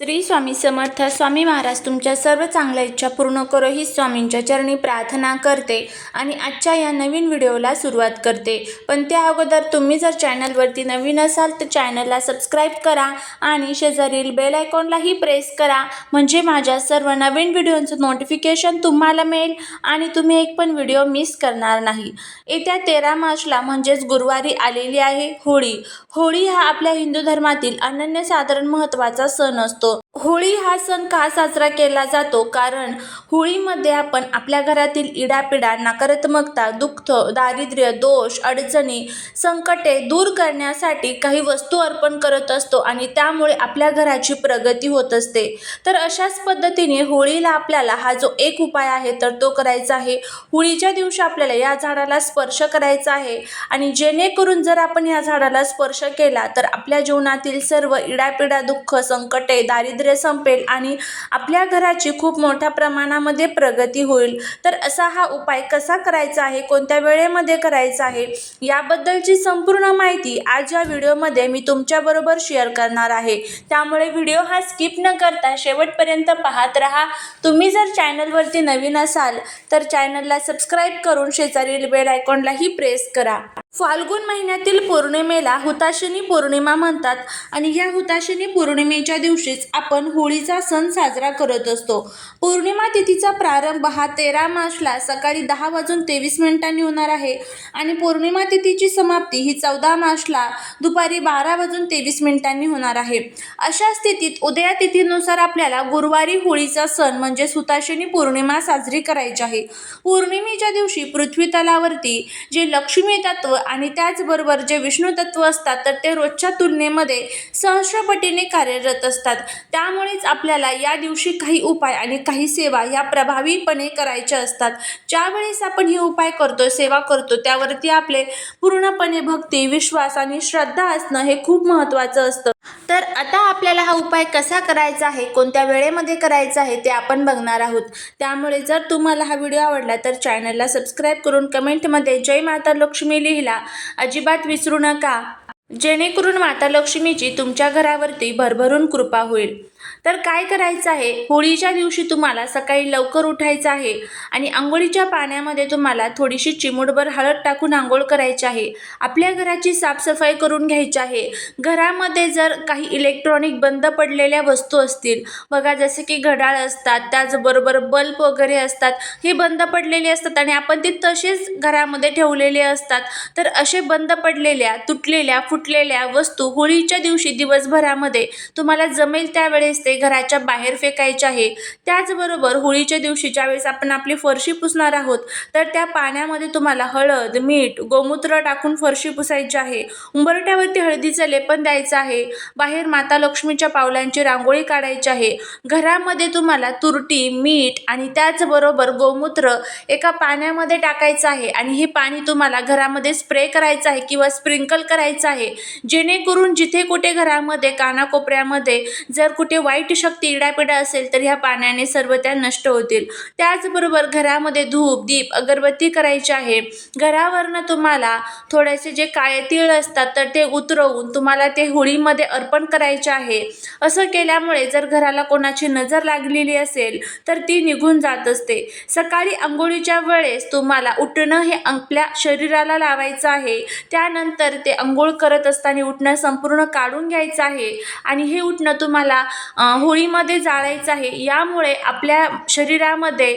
श्री स्वामी समर्थ स्वामी महाराज तुमच्या सर्व चांगल्या इच्छा पूर्ण करो ही स्वामींच्या चरणी प्रार्थना करते आणि आजच्या या नवीन व्हिडिओला सुरुवात करते. पण त्या अगोदर तुम्ही जर चॅनलवरती नवीन असाल तर चॅनलला सबस्क्राईब करा आणि शेजारील बेल आयकॉनलाही प्रेस करा. म्हणजे माझ्या सर्व नवीन व्हिडिओचं नोटिफिकेशन तुम्हाला मिळेल आणि तुम्ही एक पण व्हिडिओ मिस करणार नाही. येत्या तेरा मार्चला म्हणजेच गुरुवारी आलेली आहे होळी. होळी हा आपल्या हिंदू धर्मातील अनन्यसाधारण महत्त्वाचा सण असतो. itu होळी हा सण का साजरा केला जातो? कारण होळीमध्ये आपण आपल्या घरातील इडापिडा नकारात्मकता दुःख दारिद्र्य दोष अडचणी संकटे दूर करण्यासाठी काही वस्तू अर्पण करत असतो आणि त्यामुळे आपल्या घराची प्रगती होत असते. तर अशाच पद्धतीने होळीला आपल्याला हा जो एक उपाय आहे तर तो करायचा आहे. होळीच्या दिवशी आपल्याला या झाडाला स्पर्श करायचा आहे आणि जेणेकरून जर आपण या झाडाला स्पर्श केला तर आपल्या जीवनातील सर्व इडापिडा दुःख संकटे दारिद्र्य संपेल आणि आपल्या घराची खूप मोठ्या प्रमाणामध्ये प्रगती होईल. तर असा हा उपाय कसा करायचा आहे? कोणत्या वेळेमध्ये करायचा आहे? याबद्दलची संपूर्ण माहिती आज या व्हिडिओमध्ये मी तुमच्याबरोबर शेअर करणार आहे. त्यामुळे व्हिडिओ हा स्किप न करता शेवटपर्यंत पाहत राहा. तुम्ही जर चॅनलवरती नवीन असाल तर चॅनलला सबस्क्राईब करून शेजारील बेल आयकॉनलाही प्रेस करा. फाल्गुन महिन्यातील पौर्णिमेला हुताशिनी पौर्णिमा म्हणतात आणि या हुताशिनी पौर्णिमेच्या दिवशीच आपण होळीचा सण साजरा करत असतो. पौर्णिमा तिथीचा प्रारंभ हा तेरा मार्चला सकाळी दहा वाजून तेवीस मिनिटांनी होणार आहे आणि पौर्णिमा तिथीची समाप्ती ही चौदा मार्चला दुपारी बारा वाजून तेवीस मिनिटांनी होणार आहे. अशा स्थितीत उदया तिथीनुसार आपल्याला गुरुवारी होळीचा सण म्हणजे हुताशिनी पौर्णिमा साजरी करायची आहे. पौर्णिमेच्या दिवशी पृथ्वी तलावरती जे लक्ष्मी तत्व आणि त्याचबरोबर जे विष्णू तत्व असतात तर ते रोजच्या तुलनेमध्ये सहस्रपटीने कार्यरत असतात. त्यामुळेच आपल्याला या दिवशी काही उपाय आणि काही सेवा ह्या प्रभावीपणे करायच्या असतात. ज्यावेळेस आपण हे उपाय करतो सेवा करतो त्यावरती आपले पूर्णपणे भक्ती विश्वास आणि श्रद्धा असणं हे खूप महत्त्वाचं असतं. तर आता आपल्याला हा उपाय कसा करायचा आहे कोणत्या वेळेमध्ये करायचा आहे ते आपण बघणार आहोत. त्यामुळे जर तुम्हाला हा व्हिडिओ आवडला तर चॅनलला सबस्क्राईब करून कमेंटमध्ये जय माता लक्ष्मी लिहिला. अजिबात विसरू नका. जेणेकरून माता लक्ष्मीची तुमच्या घरावरती भरभरून कृपा होईल. तर काय करायचं आहे? होळीच्या दिवशी तुम्हाला सकाळी लवकर उठायचं आहे आणि आंघोळीच्या पाण्यामध्ये तुम्हाला थोडीशी चिमूटभर हळद टाकून आंघोळ करायची आहे. आपल्या घराची साफसफाई करून घ्यायची आहे. घरामध्ये जर काही इलेक्ट्रॉनिक बंद पडलेल्या वस्तू असतील बघा जसे की घड्याळ असतात त्याचबरोबर बल्ब वगैरे असतात हे बंद पडलेले असतात आणि आपण ते तसेच घरामध्ये ठेवलेले असतात. तर असे बंद पडलेल्या तुटलेल्या फुटलेल्या वस्तू होळीच्या दिवशी दिवसभरामध्ये तुम्हाला जमेल त्यावेळेस ते ते घराच्या बाहेर फेकायचे आहे. त्याचबरोबर होळीच्या दिवशी ज्यावेळेस आपण आपली फरशी पुसणार आहोत तर त्या पाण्यामध्ये तुम्हाला हळद मीठ गोमूत्र टाकून फरशी पुसायची आहे. उंबरट्यावरती हळदीचं लेपन द्यायचं आहे. बाहेर माता लक्ष्मीच्या पावलांची रांगोळी काढायची आहे. घरामध्ये तुम्हाला तुरटी मीठ आणि त्याचबरोबर गोमूत्र एका पाण्यामध्ये टाकायचं आहे आणि हे पाणी तुम्हाला घरामध्ये स्प्रे करायचं आहे किंवा स्प्रिंकल करायचं आहे. जेणेकरून जिथे कुठे घरामध्ये कानाकोपऱ्यामध्ये जर कुठे वाईट शक्ती इडापिडा असेल तर ह्या पाण्याने सर्व त्या नष्ट होतील. त्याचबरोबर घरामध्ये धूप दीप अगरबत्ती करायची आहे. घरावरनं तुम्हाला थोडेसे जे काळे तीळ असतात तर ते उतरवून तुम्हाला ते होळीमध्ये अर्पण करायचे आहे. असं केल्यामुळे जर घराला कोणाची नजर लागलेली असेल तर ती निघून जात असते. सकाळी आंघोळीच्या वेळेस तुम्हाला उठणं हे आपल्या शरीराला लावायचं आहे. त्यानंतर ते आंघोळ करत असताना उठणं संपूर्ण काढून घ्यायचं आहे. आणि हे उठणं तुम्हाला होळीमध्ये जाळायचं आहे. यामुळे आपल्या शरीरामध्ये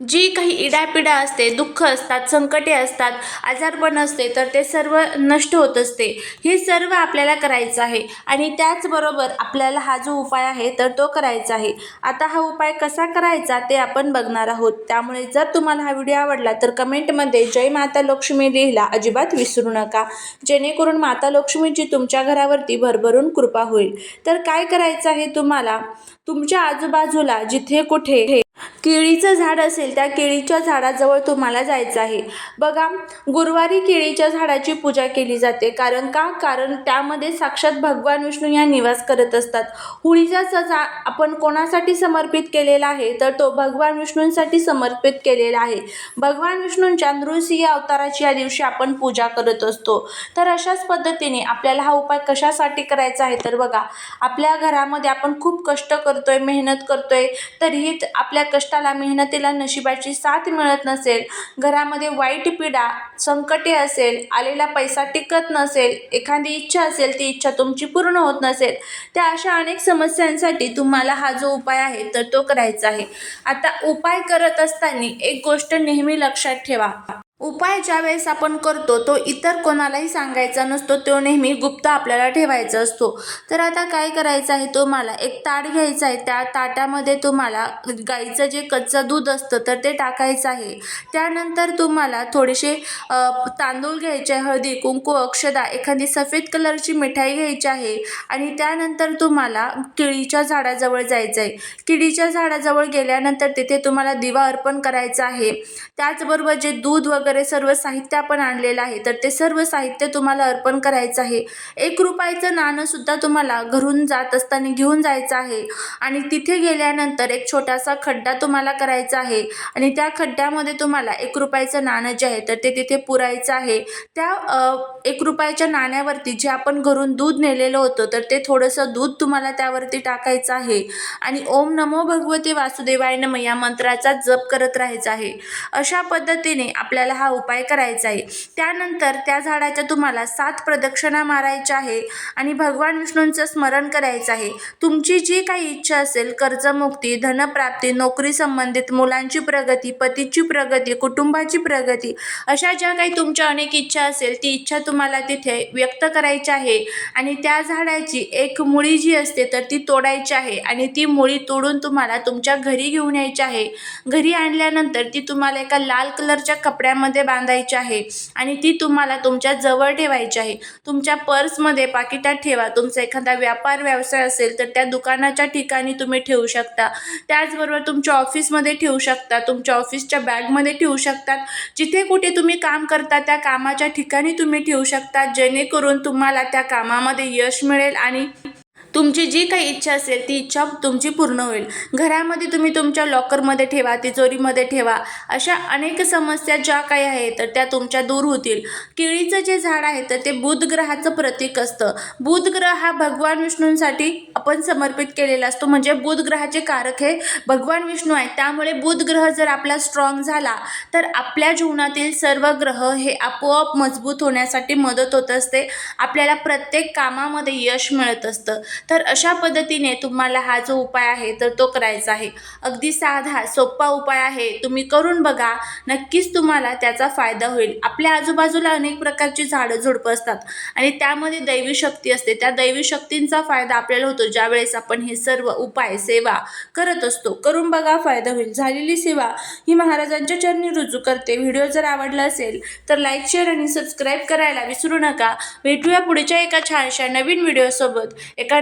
जी काही इडापिडा असते दुःख असतात संकटे असतात आजारपण असते तर ते सर्व नष्ट होत असते. हे सर्व आपल्याला करायचं आहे आणि त्याचबरोबर आपल्याला हा जो उपाय आहे तर तो करायचा आहे. आता हा उपाय कसा करायचा ते आपण बघणार आहोत. त्यामुळे जर तुम्हाला हा व्हिडिओ आवडला तर कमेंटमध्ये जय माता लक्ष्मी लिहिला अजिबात विसरू नका. जेणेकरून माता लक्ष्मीची तुमच्या घरावरती भरभरून कृपा होईल. तर काय करायचं आहे तुम्हाला? तुमच्या आजूबाजूला जिथे कुठे केळीचं झाड असेल त्या केळीच्या झाडाजवळ तुम्हाला जायचं आहे. बघा गुरुवारी केळीच्या झाडाची पूजा केली जाते. कारण का? कारण त्यामध्ये साक्षात भगवान विष्णू या निवास करत असतात. होळीचा सजा आपण कोणासाठी समर्पित केलेला आहे? तर तो भगवान विष्णूंसाठी समर्पित केलेला आहे. भगवान विष्णूंच्या नृसिंह अवताराची या दिवशी आपण पूजा करत असतो. तर अशाच पद्धतीने आपल्याला हा उपाय कशासाठी करायचा आहे? तर बघा आपल्या घरामध्ये आपण खूप कष्ट करतोय मेहनत करतोय तरीही आपल्या आपल्या कष्टाला मेहनतीला नशिबाची साथ मिळत नसेल घरामध्ये वाईट पिढा संकटे असेल आलेला पैसा टिकत नसेल एखादी इच्छा असेल ती इच्छा तुमची पूर्ण होत नसेल त्या अशा अनेक समस्यांसाठी तुम्हाला हा जो उपाय आहे तर तो करायचा आहे. आता उपाय करत असताना एक गोष्ट नेहमी लक्षात ठेवा. उपाय ज्या वेळेस आपण करतो तो इतर कोणालाही सांगायचा नसतो तो नेहमी गुप्त आपल्याला ठेवायचा असतो. तर आता काय करायचं आहे तुम्हाला एक ताट घ्यायचं आहे. त्या ताटामध्ये तुम्हाला गाईचं जे कच्चं दूध असतं तर ते टाकायचं आहे. त्यानंतर तुम्हाला थोडेसे तांदूळ घ्यायचे आहे, हळदी कुंकू अक्षदा एखादी सफेद कलरची मिठाई घ्यायची आहे. आणि त्यानंतर तुम्हाला किडीच्या झाडाजवळ जायचं आहे. किडीच्या झाडाजवळ गेल्यानंतर तिथे तुम्हाला दिवा अर्पण करायचा आहे. त्याचबरोबर जे दूध वगैरे सर्व साहित्य आपण आणलेलं आहे तर ते सर्व साहित्य तुम्हाला अर्पण करायचं आहे. एक रुपयाचं नाणंसुद्धा तुम्हाला घरून जात असताना घेऊन जायचं आहे आणि तिथे गेल्यानंतर एक छोटासा खड्डा तुम्हाला करायचा आहे आणि त्या खड्ड्यामध्ये तुम्हाला एक रुपयाचं नाणं जे आहे तर ते तिथे पुरायचं आहे. त्या एक रुपयाच्या नाण्यावरती जे आपण घरून दूध नेलेलं होतं तर ते थोडंसं दूध तुम्हाला त्यावरती टाकायचं आहे. आणि ओम नमो भगवते वासुदेवाय नम या मंत्राचा जप करत राहायचा आहे. अशा पद्धतीने आपल्याला हा उपाय करायचा आहे. त्यानंतर त्या झाडाच्या तुम्हाला सात प्रदक्षिणा मारायच्या आहे आणि भगवान विष्णूंचं स्मरण करायचं आहे. तुमची जी काही इच्छा असेल कर्जमुक्ती धनप्राप्ती नोकरी संबंधित मुलांची प्रगती पतीची प्रगती कुटुंबाची प्रगती अशा ज्या काही तुमच्या अनेक इच्छा असेल ती इच्छा तुम्हाला तिथे व्यक्त करायची आहे. आणि त्या झाडाची एक मुळी जी असते तर ती तोडायची आहे आणि ती मुळी तोडून तुम्हाला तुमच्या घरी घेऊन यायची आहे. घरी आणल्यानंतर ती तुम्हाला एका लाल कलरच्या कपड्यामध्ये बांधायची आहे. आणि ती तुम्हाला तुमच्या जवळ ठेवायची आहे. तुमच्या पर्समध्ये पाकिटात ठेवा. तुमचा एखादा व्यापार व्यवसाय असेल तर त्या दुकानाच्या ठिकाणी तुम्ही ठेवू शकता. त्याचबरोबर तुमच्या ऑफिसमध्ये ठेवू शकता. तुमच्या ऑफिसच्या बॅगमध्ये ठेवू शकतात जिथे कुठे तुम्ही काम करता त्या कामाच्या ठिकाणी तुम्ही ठेवू शकता. जेणेकरून तुम्हाला त्या कामामध्ये यश मिळेल आणि तुमची जी काही इच्छा असेल ती इच्छा तुमची पूर्ण होईल. घरामध्ये तुम्ही तुमच्या लॉकरमध्ये ठेवा तिजोरीमध्ये ठेवा. अशा अनेक समस्या ज्या काही आहेत तर त्या तुमच्या दूर होतील. केळीचं जे झाड आहे तर ते बुध ग्रहाचं प्रतीक असतं. बुध ग्रह हा भगवान विष्णूंसाठी आपण समर्पित केलेला असतो. म्हणजे बुध ग्रहाचे कारक हे भगवान विष्णू आहेत. त्यामुळे बुध ग्रह जर आपला स्ट्रॉंग झाला तर आपल्या जीवनातील सर्व ग्रह हे आपोआप मजबूत होण्यासाठी मदत होत असते. आपल्याला प्रत्येक कामामध्ये यश मिळत असतं. तर अशा पद्धतीने तुम्हाला हा जो उपाय आहे तर तो करायचा आहे. अगदी साधा सोपा उपाय आहे. तुम्ही करून बघा नक्कीच तुम्हाला त्याचा फायदा होईल. आपल्या आजूबाजूला अनेक प्रकारची झाडं झुडपं असतात आणि त्यामध्ये दैवी शक्ती असते. त्या दैवी शक्तींचा फायदा आपल्याला होतो. ज्यावेळेस आपण हे सर्व उपाय सेवा करत असतो. करून बघा फायदा होईल. झालेली सेवा ही महाराजांच्या चरणी रुजू करते. व्हिडिओ जर आवडला असेल तर लाईक शेअर आणि सबस्क्राईब करायला विसरू नका. भेटूया पुढच्या एका छानशा नवीन व्हिडिओसोबत. एका